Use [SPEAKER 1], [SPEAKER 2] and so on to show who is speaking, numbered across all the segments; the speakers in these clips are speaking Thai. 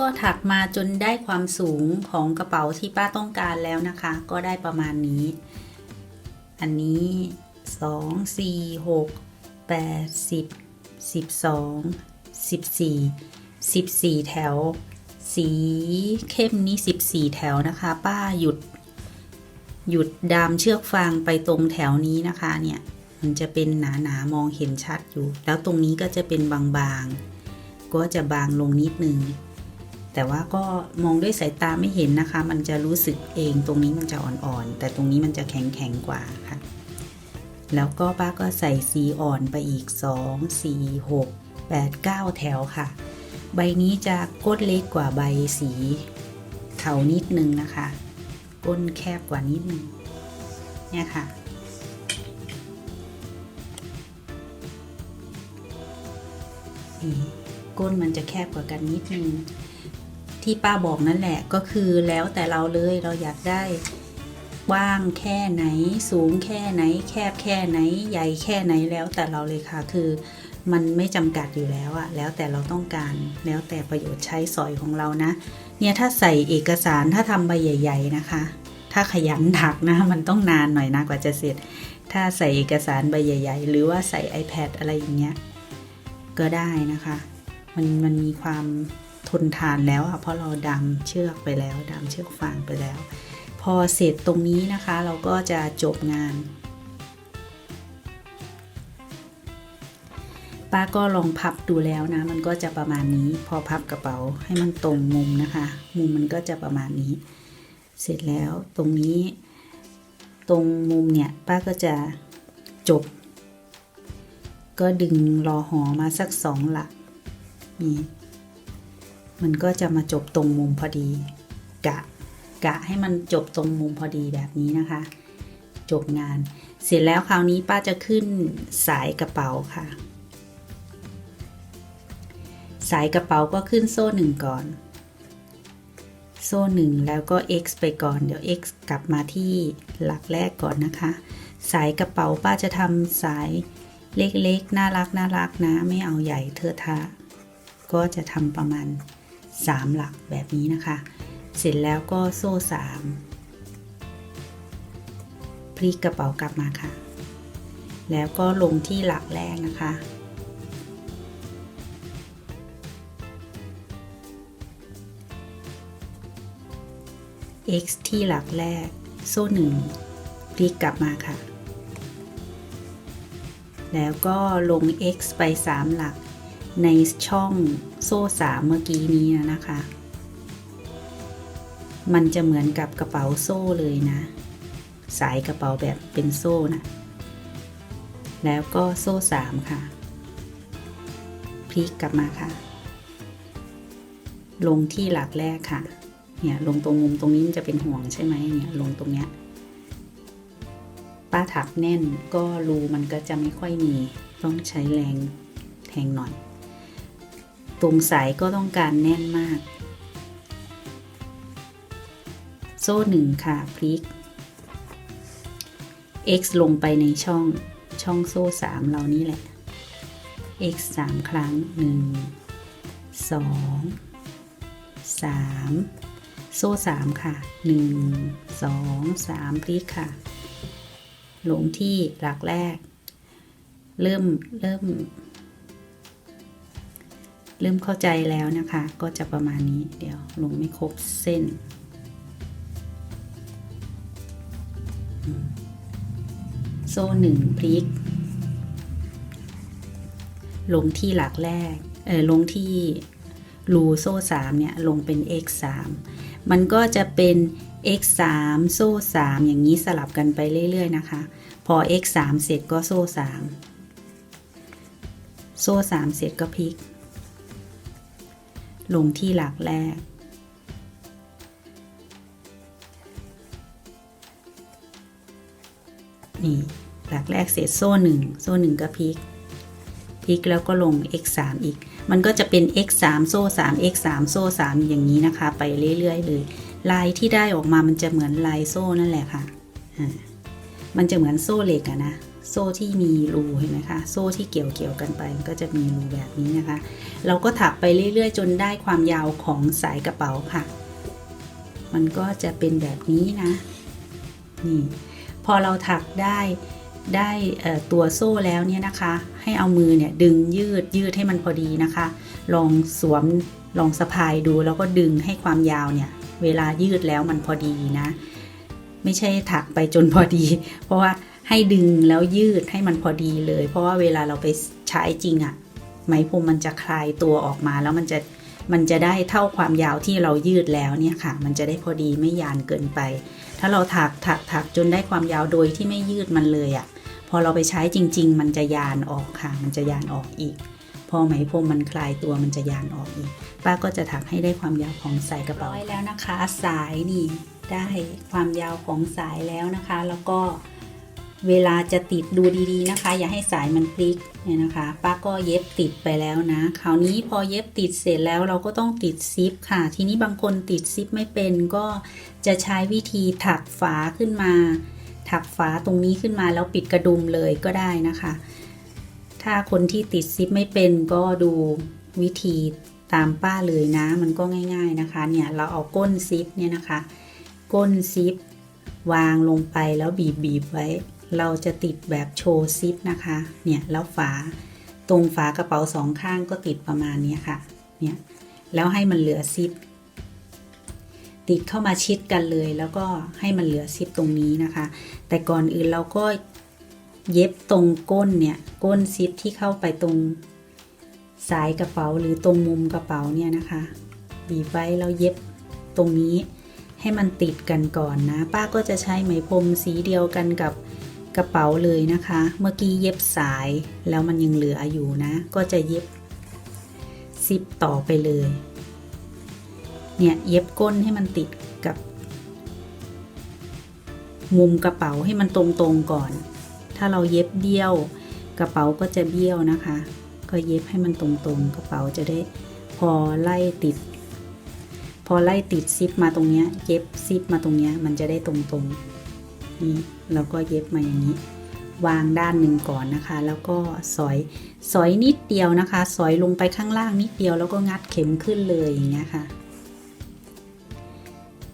[SPEAKER 1] ก็ถักมาจนได้ความสูงของกระเป๋าที่ป้าต้องการแล้วนะคะ ก็ได้ประมาณนี้ อันนี้สองสี่หกแปดสิบสิบสองสิบสี่สิบสี่แถว สีเข้มนี้สิบสี่แถวนะคะ ป้าหยุด หยุดดามเชือกฟางไปตรงแถวนี้นะคะเนี่ยมันจะเป็นหนาๆมองเห็นชัดอยู่ แล้วตรงนี้ก็จะเป็นบางๆ ก็จะบางลงนิดนึง แต่ว่าก็มองด้วยสายตาไม่เห็นนะคะ มันจะรู้สึกเองตรงนี้มันจะอ่อนๆ แต่ตรงนี้มันจะแข็งๆกว่าค่ะ แล้วก็ป้าก็ใส่สีอ่อนไปอีก 2 4 6 8 9 แถวค่ะ ใบนี้จะก้นเล็กกว่าใบสีเทานิดนึงนะคะ ก้นแคบกว่านิดนึง เนี่ยค่ะสีก้นมันจะแคบกว่ากันนิดนึง ที่ป้าบอกนั่นแหละก็คือแล้วแต่เราเลยเราอยากได้กว้างแค่ไหน สูงแค่ไหน แคบแค่ไหน ใหญ่แค่ไหนแล้วแต่เราเลยค่ะ คือมันไม่จำกัดอยู่แล้วอะแล้วแต่เราต้องการแล้วแต่ประโยชน์ใช้สอยของเรานะ เนี่ยถ้าใส่เอกสารถ้าทำใบใหญ่ ๆนะคะ ถ้าขยันถักนะ มันต้องนานหน่อยนะกว่าจะเสร็จ ถ้าใส่เอกสารใบใหญ่ ๆ หรือว่าใส่ iPad อะไรอย่างเงี้ยก็ได้นะคะ มันมันมีความ ทนทานแล้วอะเพราะเราดำเชือกไปแล้วดำเชือกฟางไปแล้ว พอเสร็จตรงนี้นะคะ เราก็จะจบงานป้าก็ลองพับดูแล้วนะ มันก็จะประมาณนี้ พอพับกระเป๋าให้มันตรงมุมนะคะ มุมมันก็จะประมาณนี้ เสร็จแล้วตรงนี้ ตรงมุมเนี่ย ป้าก็จะจบ ก็ดึงรอหอมาสักสองหลักนี่ มันก็จะมาจบตรงมุมพอดี กะ กะให้มันจบตรงมุมพอดีแบบนี้นะคะ จบงาน เสร็จแล้วคราวนี้ป้าจะขึ้นสายกระเป๋าค่ะ สายกระเป๋าก็ขึ้นโซ่หนึ่งก่อน โซ่หนึ่งแล้วก็ x ไปก่อน เดี๋ยว x กลับมาที่หลักแรกก่อนนะคะ สายกระเป๋าป้าจะทำสายเล็กๆ น่ารักน่ารักนะ ไม่เอาใหญ่เทอะทะ ก็จะทำประมาณ 3 หลักแบบนี้นะคะ เสร็จแล้วก็โซ่ 3 พลิกกระเป๋ากลับมาค่ะ แล้วก็ลงที่หลักแรกนะคะ x ที่หลักแรก โซ่หนึ่งพลิกกลับมาค่ะ แล้วก็ลง x ไป 3 หลัก ในช่องโซ่3เมื่อกี้นี้นะคะ มันจะเหมือนกับกระเป๋าโซ่เลยนะ สายกระเป๋าแบบเป็นโซ่นะแล้วก็โซ่3ค่ะ พลิกกลับมาค่ะ ลงที่หลักแรกค่ะ เนี่ยลงตรงมุมตรงนี้มันจะเป็นห่วงใช่ไหมเนี่ยลงตรงเนี้ยป้าถักแน่นก็รูมันก็จะไม่ค่อยมี ต้องใช้แรงแทงหน่อย ตรงสายก็ต้องการแน่นมาก โซ่หนึ่งค่ะ พลิก x ลงไปในช่องช่องโซ่สามเรานี่แหละ x สามครั้งหนึ่งสองสามโซ่สามค่ะหนึ่งสองสามพลิกค่ะ ลงที่หลักแรก เริ่มเริ่ม เริ่มเข้าใจแล้วนะคะ ก็จะประมาณนี้เดี๋ยวลงไม่ครบเส้น โซ่หนึ่งพลิก ลงที่หลักแรก เออลงที่รูโซ่สามเนี่ย ลงเป็น x 3มันก็จะเป็น x 3โซ่ 3 อย่างนี้สลับกันไปเรื่อย ๆ นะคะ พอ x 3เสร็จก็โซ่ 3 โซ่ 3 เสร็จก็พลิก ลงที่หลักแรก นี่หลักแรกเสร็จโซ่1โซ่1ก็พลิกพลิกแล้วก็ลง x 3อีก มันก็จะเป็น x 3โซ่3 x 3โซ่3อย่างนี้นะคะ ไปเรื่อยๆเลย ลายที่ได้ออกมามันจะเหมือนลายโซ่นั่นแหละค่ะ มันจะเหมือนโซ่เหล็กอะนะ โซ่ที่มีรูเห็นไหมคะ โซ่ที่เกี่ยวเกี่ยวๆกันไปมันก็จะมีรูแบบนี้นะคะ เราก็ถักไปเรื่อยๆ จนได้ความยาวของสายกระเป๋าค่ะ มันก็จะเป็นแบบนี้นะ นี่ พอเราถักได้ได้ตัวโซ่แล้วเนี่ยนะคะ ให้เอามือเนี่ยดึงยืดยืดให้มันพอดีนะคะ ลองสวมลองสะพายดูแล้วก็ดึงให้ความยาวเนี่ยเวลายืดแล้วมันพอดีนะ ไม่ใช่ถักไปจนพอดี เพราะว่า ให้ดึงแล้วยืดให้มันพอดีเลย เพราะว่าเวลาเราไปใช้จริงอะไหมพรมมันจะคลายตัวออกมาแล้วมันจะมันจะได้เท่าความยาวที่เรายืดแล้วเนี่ยค่ะ มันจะได้พอดีไม่ยานเกินไป ถ้าเราถักถักถักจนได้ความยาวโดยที่ไม่ยืดมันเลยอะพอเราไปใช้จริง ๆ มันจะยานออกค่ะ มันจะยานออกอีก พอไหมพรมมันคลายตัวมันจะยานออกอีก ป้าก็จะถักให้ได้ความยาวของสายกระเป๋าแล้วนะคะ สายนี่ได้ความยาวของสายแล้วนะคะ แล้วก็ เวลาจะติดดูดีๆนะคะ อย่าให้สายมันพลิกเนี่ยนะคะ ป้าก็เย็บติดไปแล้วนะคราวนี้พอเย็บติดเสร็จแล้วเราก็ต้องติดซิปค่ะ ทีนี้บางคนติดซิปไม่เป็นก็จะใช้วิธีถักฝาขึ้นมา ถักฝาตรงนี้ขึ้นมาแล้วปิดกระดุมเลยก็ได้นะคะ ถ้าคนที่ติดซิปไม่เป็นก็ดูวิธีตามป้าเลยนะ มันก็ง่าย ๆนะคะ เนี่ยเราเอาก้นซิปเนี่ยนะคะ ก้นซิปวางลงไปแล้วบีบบีบไว้ เราจะติดแบบโชว์ซิปนะคะ เนี่ยแล้วฝาตรงฝากระเป๋าสองข้างก็ติดประมาณนี้ค่ะ เนี่ยแล้วให้มันเหลือซิปติดเข้ามาชิดกันเลย แล้วก็ให้มันเหลือซิปตรงนี้นะคะ แต่ก่อนอื่นเราก็เย็บตรงก้นเนี่ยก้นซิปที่เข้าไปตรงสายกระเป๋าหรือตรงมุมกระเป๋าเนี่ยนะคะบีบไว้แล้วเย็บตรงนี้ให้มันติดกันก่อนนะ ป้าก็จะใช้ไหมพรมสีเดียวกันกับก ระเป๋าเลยนะคะ เมื่อกี้เย็บสายแล้วมันยังเหลืออยู่นะ ก็จะเย็บซิปต่อไปเลย เนี่ยเย็บก้นให้มันติดกับ มุมกระเป๋าให้มันตรงๆก่อน ถ้าเราเย็บเบี้ยว กระเป๋าก็จะเบี้ยวนะคะ ก็เย็บให้มันตรงๆ กระเป๋าจะได้พอไล่ติด พอไล่ติดซิปมาตรงเนี้ยเย็บซิปมาตรงเนี้ยมันจะได้ตรงๆ นี่เราก็เย็บมาอย่างนี้ วางด้านหนึ่งก่อนนะคะ แล้วก็สอยสอยนิดเดียวนะคะ สอยลงไปข้างล่างนิดเดียวแล้วก็งัดเข็มขึ้นเลยอย่างเงี้ยค่ะ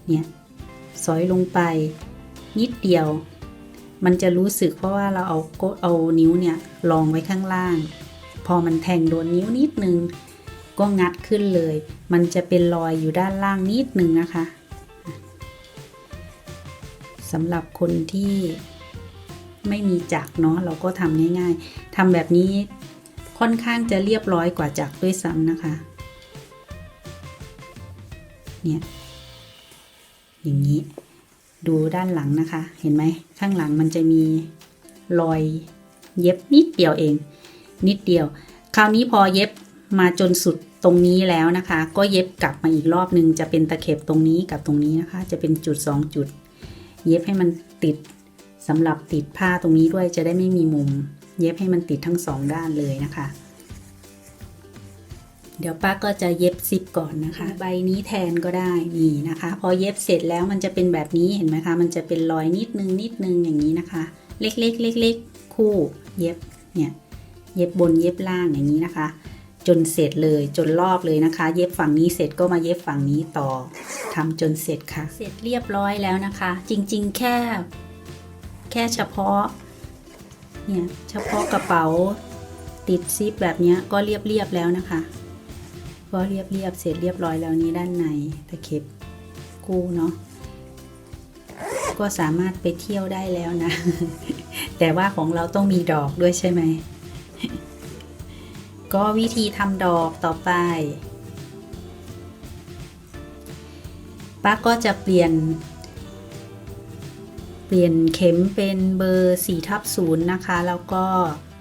[SPEAKER 1] เนี่ยสอยลงไปนิดเดียว มันจะรู้สึกเพราะว่าเราเอาเอานิ้วเนี่ยรองไว้ข้างล่าง พอมันแทงโดนนิ้วนิดนึง ก็งัดขึ้นเลย มันจะเป็นรอยอยู่ด้านล่างนิดนึงนะคะ สำหรับคนที่ไม่มีจักรเนาะเราก็ทำง่ายๆทำแบบนี้ค่อนข้างจะเรียบร้อยกว่าจักรด้วยซ้ำนะคะ เนี่ย อย่างนี้ ดูด้านหลังนะคะ เห็นไหม ข้างหลังมันจะมีรอยเย็บนิดเดียวเอง นิดเดียว คราวนี้พอเย็บมาจนสุดตรงนี้แล้วนะคะ ก็เย็บกลับมาอีกรอบนึง จะเป็นตะเข็บตรงนี้กับตรงนี้นะคะ จะเป็นจุด 2 จุด เย็บให้มันติดสำหรับติดผ้าตรงนี้ด้วยจะได้ไม่มีมุม เย็บให้มันติดทั้งสองด้านเลยนะคะ เดี๋ยวป้าก็จะเย็บซิปก่อนนะคะ ใบนี้แทนก็ได้นี่นะคะ พอเย็บเสร็จแล้วมันจะเป็นแบบนี้เห็นไหมคะ มันจะเป็นรอยนิดนึงนิดนึงอย่างนี้นะคะ เล็กๆเล็กๆคู่ เย็บเนี่ยเย็บบนเย็บล่างอย่างนี้นะคะ จนเสร็จเลยจนรอบเลยนะคะ เย็บฝั่งนี้เสร็จก็มาเย็บฝั่งนี้ต่อทำจนเสร็จค่ะ เสร็จเรียบร้อยแล้วนะคะ จริงๆ แค่ แค่เฉพาะ เนี่ยเฉพาะกระเป๋าติดซิปแบบนี้ก็เรียบเรียบๆแล้วนะคะ ก็เรียบเรียบๆเสร็จเรียบร้อยแล้วนี้ด้านในตะเข็บกู้เนาะก็สามารถไปเที่ยวได้แล้วนะ แต่ว่าของเราต้องมีดอกด้วยใช่ไหม ก็วิธีทำดอกต่อไป ป้าก็จะเปลี่ยน เปลี่ยนเข็มเป็นเบอร์4ทับ0นะคะ แล้วก็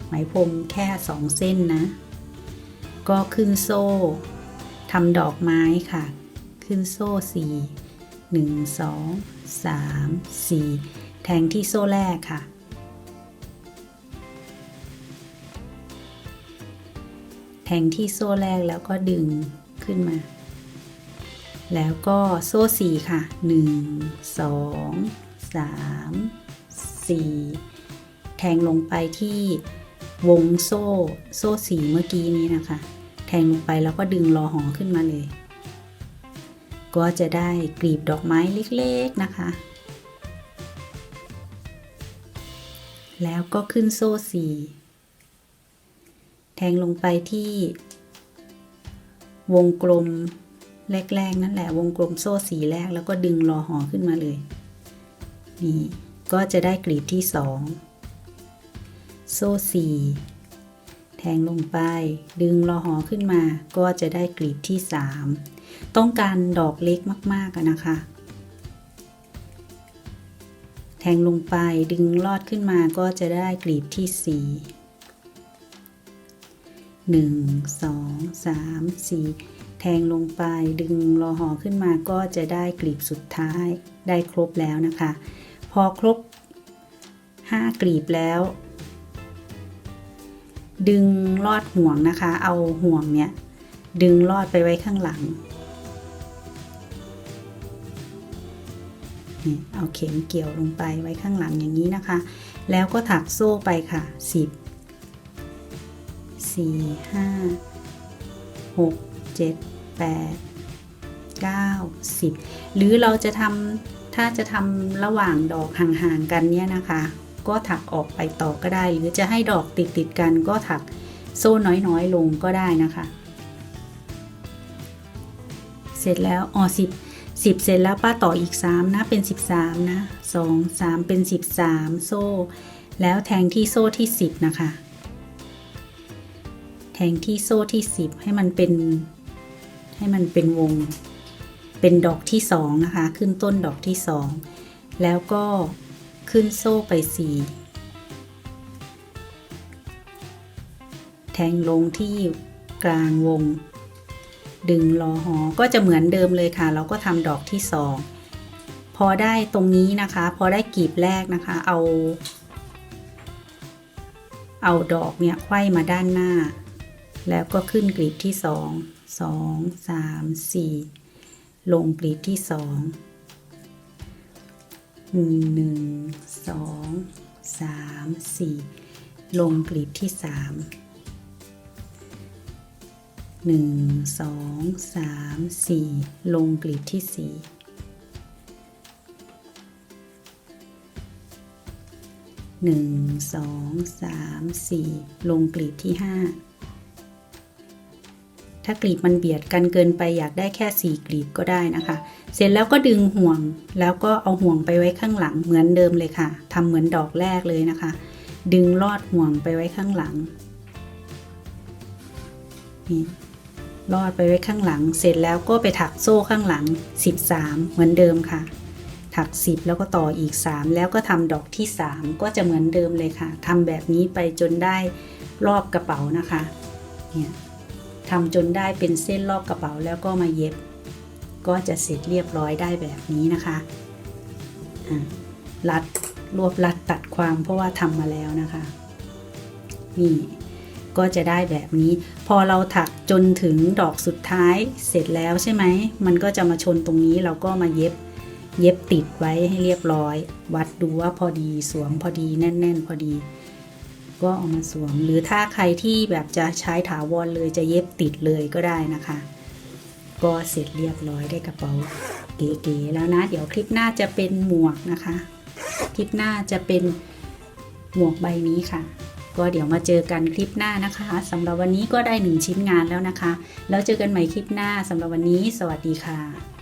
[SPEAKER 1] ไหมพรมแค่ 2 เส้นนะ ก็ขึ้นโซ่ทำดอกไม้ค่ะ ขึ้นโซ่4 1 2 3 4 แทงที่โซ่แรกค่ะ แทงที่โซ่แรกแล้วก็ดึงขึ้นมา แล้วก็โซ่สี่ค่ะหนึ่งสองสามสี่แทงลงไปที่วงโซ่โซ่สีเมื่อกี้นี้นะคะ แทงลงไปแล้วก็ดึงรอหอขึ้นมาเลย ก็จะได้กลีบดอกไม้เล็กๆนะคะ แล้วก็ขึ้นโซ่สี่ แทงลงไปที่ วงกลมแรก ๆ นั่นแหละวงกลมโซ่สีแรกแล้วก็ดึงรอห่อขึ้นมาเลย นี่ก็จะได้กลีบที่สองโซ่สี่แทงลงไป ดึงรอหอขึ้นมา ก็จะได้กลีบที่สามต้องการดอกเล็กมากๆนะคะ แทงลงไปดึงลอดขึ้นมาก็จะได้กลีบที่สี่ หนึ่งสองสามสี่แทงลงไปดึงรอหอขึ้นมาก็จะได้กลีบสุดท้ายได้ครบแล้วนะคะ พอครบ 5 กลีบแล้ว ดึงลอดห่วงนะคะ เอาห่วงเนี่ยดึงลอดไปไว้ข้างหลังนี่เอาเข็มเกี่ยวลงไปไว้ข้างหลังอย่างนี้นะคะ แล้วก็ถักโซ่ไปค่ะ 10 4 5 6 7 8 9 10หรือเราจะทำถ้าจะทำระหว่างดอกห่างๆกันเนี่ยนะคะ ก็ถักออกไปต่อก็ได้ หรือจะให้ดอกติดๆกันก็ถักโซ่น้อยๆลงก็ได้นะคะ เสร็จแล้วอ๋อสิบสิบเสร็จแล้วป้าต่ออีก3นะเป็น13นะ2 3เป็น13โซ่ แล้วแทงที่โซ่ที่10นะคะ แทงที่โซ่ที่ 10 ให้มันเป็น ให้มันเป็นวง เป็นดอกที่ 2 นะคะ ขึ้นต้นดอกที่ 2 แล้วก็ขึ้นโซ่ไป 4 แทงลงที่กลางวง ดึงรอหอ ก็จะเหมือนเดิมเลยค่ะ เราก็ทำดอกที่ 2 พอได้ตรงนี้นะคะ พอได้กลีบแรกนะคะ เอา เอาดอกเนี่ยไขว้มาด้านหน้า แล้วก็ขึ้นกลีบที่สองสองสามสี่ลงกลีบที่สองหนึ่งสองสามสี่ลงกลีบที่สามหนึ่งสองสามสี่ลงกลีบที่สี่หนึ่งสองสามสี่ลงกลีบที่ห้า ถ้ากลีบมันเบียดกันเกินไปอยากได้แค่ 4 กลีบก็ได้นะคะ เสร็จแล้วก็ดึงห่วงแล้วก็เอาห่วงไปไว้ข้างหลังเหมือนเดิมเลยค่ะทำเหมือนดอกแรกเลยนะคะ ดึงลอดห่วงไปไว้ข้างหลังนี่ลอดไปไว้ข้างหลัง เสร็จแล้วก็ไปถักโซ่ข้างหลัง 13 เหมือนเดิมค่ะ ถัก 10 แล้วก็ต่ออีก 3 แล้วก็ทำดอกที่ 3 ก็จะเหมือนเดิมเลยค่ะทำแบบนี้ไปจนได้รอบกระเป๋านะคะเนี่ย ทำจนได้เป็นเส้นรอบกระเป๋าแล้วก็มาเย็บ ก็จะเสร็จเรียบร้อยได้แบบนี้นะคะรัดรวบรัดตัดความเพราะว่าทำมาแล้วนะคะนี่ก็จะได้แบบนี้ พอเราถักจนถึงดอกสุดท้ายเสร็จแล้วใช่ไหม มันก็จะมาชนตรงนี้เราก็มาเย็บ เย็บติดไว้ให้เรียบร้อย วัดดูว่าพอดีสวมพอดีแน่น ๆ พอดี ก็เอามาสวม หรือถ้าใครที่แบบจะใช้ถาวรเลยจะเย็บติดเลยก็ได้นะคะ ก็เสร็จเรียบร้อยได้กระเป๋าเก๋ๆแล้วนะ เดี๋ยวคลิปหน้าจะเป็นหมวกนะคะ คลิปหน้าจะเป็นหมวกใบนี้ค่ะ ก็เดี๋ยวมาเจอกันคลิปหน้านะคะสำหรับวันนี้ก็ได้หนึ่งชิ้นงานแล้วนะคะ แล้วเจอกันใหม่คลิปหน้าสำหรับวันนี้ สวัสดีค่ะ